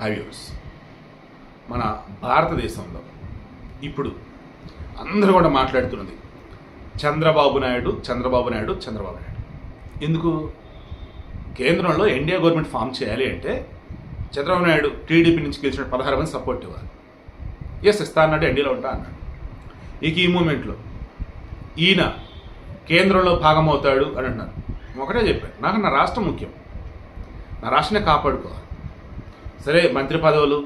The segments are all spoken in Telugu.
హైవ్యూస్ మన భారతదేశంలో ఇప్పుడు అందరూ కూడా మాట్లాడుతున్నది చంద్రబాబు నాయుడు చంద్రబాబు నాయుడు చంద్రబాబు నాయుడు. ఎందుకు? కేంద్రంలో ఎన్డీఏ గవర్నమెంట్ ఫామ్ చేయాలి అంటే చంద్రబాబు నాయుడు టీడీపీ నుంచి గెలిచిన పదహారు మంది సపోర్ట్ ఇవ్వాలి. ఎస్ ఇస్తా అన్నాడు ఎన్డీఏలో ఉంటా అన్నాడు. ఇక ఈ మూమెంట్లో ఈయన కేంద్రంలో భాగమవుతాడు అని అంటున్నారు. ఒకటే చెప్పాను నాకు నా రాష్ట్రం ముఖ్యం. నా రాష్ట్రాన్ని కాపాడుకోవాలి. సరే మంత్రి పదవులు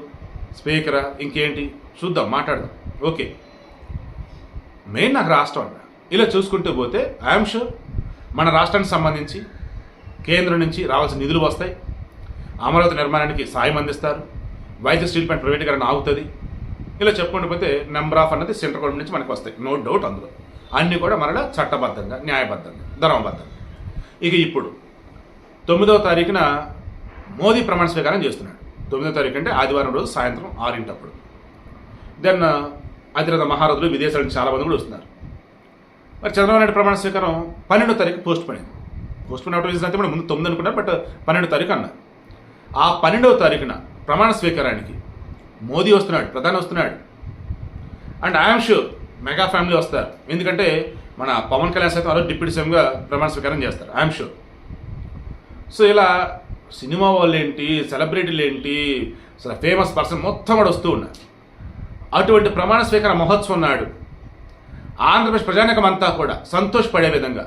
స్పీకరా ఇంకేంటి? చూద్దాం మాట్లాడదాం. ఓకే. మెయిన్ నాకు రాష్ట్రం అన్న ఇలా చూసుకుంటూ పోతే ఐఎమ్ షూర్ మన రాష్ట్రానికి సంబంధించి కేంద్రం నుంచి రావాల్సిన నిధులు వస్తాయి. అమరావతి నిర్మాణానికి సాయం అందిస్తారు. వైద్య స్టీల్ ప్లాంట్ ప్రైవేటీకరణ ఆగుతుంది. ఇలా చెప్పుకుంటూ పోతే నెంబర్ ఆఫ్ అన్నది సెంట్రల్ గవర్నమెంట్ నుంచి మనకు వస్తాయి. నో డౌట్ అందులో. అన్నీ కూడా మరలా చట్టబద్ధంగా న్యాయబద్ధంగా ధర్మబద్ధంగా. ఇక ఇప్పుడు తొమ్మిదవ తారీఖున మోదీ ప్రమాణ స్వీకారం చేస్తున్నాడు. తొమ్మిదో తారీఖు అంటే ఆదివారం రోజు సాయంత్రం ఆరింటప్పుడు. దెన్ uh, అతిరథ మహారథులు విదేశాల నుంచి చాలా మంది కూడా వస్తున్నారు. మరి చంద్రబాబు నాయుడు ప్రమాణ స్వీకారం పన్నెండో తారీఖు పోస్ట్ పడింది పోస్ట్ పోయిన రీజన్ అయితే మనం ముందు తొమ్మిది అనుకున్నారు బట్ uh, పన్నెండో తారీఖు అన్నారు. ఆ పన్నెండవ తారీఖున ప్రమాణ స్వీకారానికి మోదీ వస్తున్నాడు ప్రధాని వస్తున్నాడు. And I'm sure mega family వస్తారు. ఎందుకంటే మన పవన్ కళ్యాణ్ సైతం అలా డిప్యూటీ సీఎంగా ప్రమాణ స్వీకారం చేస్తారు. ఐఎమ్ షూర్ సో ఇలా సినిమా వాళ్ళు ఏంటి సెలబ్రిటీలు ఏంటి అసలు ఫేమస్ పర్సన్ మొత్తం కూడా వస్తూ ఉన్నారు అటువంటి ప్రమాణ స్వీకార మహోత్సవం నాడు ఆంధ్రప్రదేశ్ ప్రజానికం అంతా కూడా సంతోషపడే విధంగా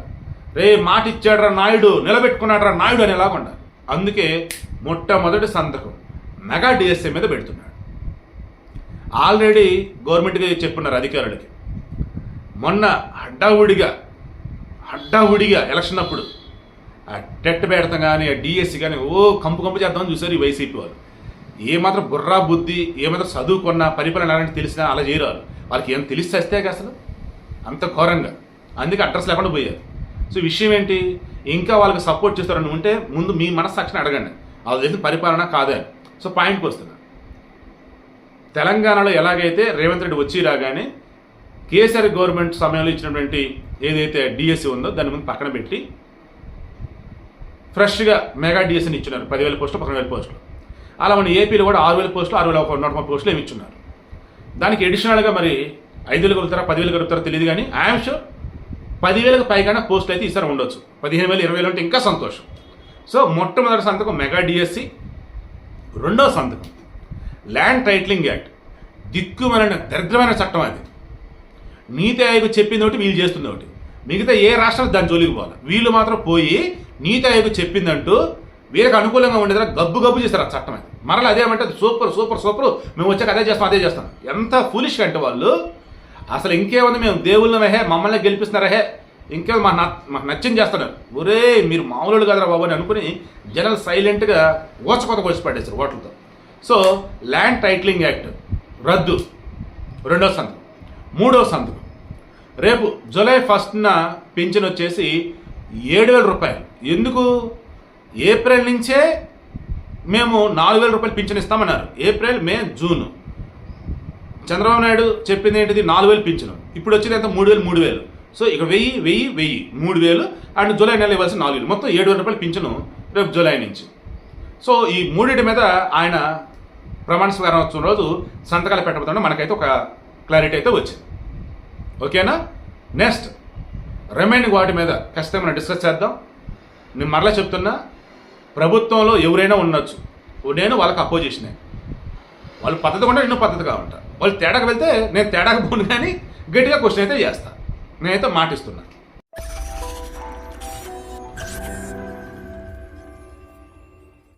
రే మాట ఇచ్చాడ్రా నాయుడు నిలబెట్టుకున్నాడ్రా నాయుడు అని ఎలాగుండా అందుకే మొట్టమొదటి సంతకం మెగా డిఎస్ఏ మీద పెడుతున్నాడు. ఆల్రెడీ గవర్నమెంట్కి చెప్పున్నారు అధికారులకి. మొన్న హడ్డావుడిగా హడ్డావుడిగా ఎలక్షన్ అప్పుడు ఆ టెట్ పెడతాం కానీ ఆ డిఎస్సి కానీ ఓ కంపు కంపు చేద్దామని చూశారు ఈ వైసీపీ వాళ్ళు. ఏమాత్రం బుర్రా బుద్ధి ఏమాత్రం చదువుకున్నా పరిపాలన అలాంటి తెలిసినా అలా చేయరు వాళ్ళు వాళ్ళకి ఏం తెలిసి వస్తే అసలు? అంత ఘోరంగా. అందుకే అడ్రస్ లేకుండా పోయారు సో విషయం ఏంటి? ఇంకా వాళ్ళకి సపోర్ట్ చేస్తారని ఉంటే ముందు మీ మనస్సాక్షిని అడగండి. అది తెలిసిన పరిపాలన కాదే సో పాయింట్కి వస్తున్నా. తెలంగాణలో ఎలాగైతే రేవంత్ రెడ్డి వచ్చి రాగానే కేసీఆర్ గవర్నమెంట్ సమయంలో ఇచ్చినటువంటి ఏదైతే డిఎస్సి ఉందో దాని ముందు పక్కన పెట్టి ఫ్రెష్గా మెగా డిఎస్ఎన్ ఇచ్చినారు. పదివేల పోస్టులు పదకొండు వేల పోస్టులు. అలా మన ఏపీలో కూడా ఆరు వేల పోస్టులు ఆరు వేల ఒక నూట ముప్పై పోస్టులు ఏమి ఇచ్చున్నారు. దానికి అడిషనల్గా మరి ఐదు వేలు కలుగుతారా పదివేలు కలుగుతారా తెలియదు కానీ ఐఎమ్ షూర్ పదివేలకు పైగానే పోస్టులు అయితే ఈసారి ఉండొచ్చు. పదిహేను వేలు ఇరవై వేలు అంటే ఇంకా సంతోషం. సో మొట్టమొదటి సంతకం మెగా డిఎస్సి రెండో సంతకం ల్యాండ్ టైటిలింగ్ యాక్ట్ దిక్కుమైన దరిద్రమైన చట్టం అది. నీతి ఆయోగ్ చెప్పింది ఒకటి వీళ్ళు చేస్తుంది ఒకటి మిగతా ఏ రాష్ట్రం దాని జోలికి పోవాలి? వీళ్ళు మాత్రం పోయి నీతి ఆయోగ్ చెప్పిందంటూ వీళ్ళకి అనుకూలంగా ఉండేదా గబ్బు గబ్బు చేస్తారు ఆ చట్టం అది. మరలా అదేమంటే సూపర్ సూపర్ సూపర్ మేము వచ్చాక అదే చేస్తాం అదే చేస్తాం. ఎంత ఫులిష్ అంటే వాళ్ళు అసలు ఇంకేముంది మేము దేవుళ్ళ హే మమ్మల్ని గెలిపిస్తున్నారా హే ఇంకేమో మా మాకు నచ్చింది చేస్తున్నారు. ఒరే మీరు మామూలు కదరా బాబు అని అనుకుని జనాలు సైలెంట్గా ఓచకొత కొలిసి పడేస్తారు ఓట్లతో. సో ల్యాండ్ టైటిలింగ్ యాక్ట్ రద్దు. రెండో సంతకం. మూడో సంతకం. రేపు జూలై ఫస్ట్న పింఛన్ వచ్చేసి ఏడు వేల రూపాయలు. ఎందుకు? ఏప్రిల్ నుంచే మేము నాలుగు వేల రూపాయలు పింఛన్ ఇస్తామన్నారు. April May June. Chandrababu Naidu చెప్పింది ఏంటిది? నాలుగు వేలు పింఛను. ఇప్పుడు వచ్చింది ఎంత? మూడు వేలు మూడు వేలు. సో ఇక వెయ్యి వెయ్యి వెయ్యి మూడు వేలు. అండ్ జూలై నెల ఇవ్వాల్సిన నాలుగు వేలు. మొత్తం ఏడు వేల రూపాయలు పింఛను రేపు జూలై నుంచి. సో ఈ మూడింటి మీద ఆయన ప్రమాణ స్వీకారం వచ్చిన రోజు సంతకాలు పెట్టబోతుండే మనకైతే ఒక క్లారిటీ అయితే వచ్చింది. ఓకేనా? నెక్స్ట్ రిమైనింగ్ వాటి మీద ఖచ్చితంగా మనం డిస్కస్ చేద్దాం. నేను మరలా చెప్తున్నా ప్రభుత్వంలో ఎవరైనా ఉండొచ్చు. నేను వాళ్ళకి అపోజిషనే వాళ్ళు పద్ధతి కొంటే నేను పద్ధతిగా ఉంటా వాళ్ళు తేడాకు వెళ్తే నేను తేడాకు పోను కానీ గట్టిగా క్వశ్చన్ అయితే చేస్తా. నేనైతే మాటిస్తున్నా.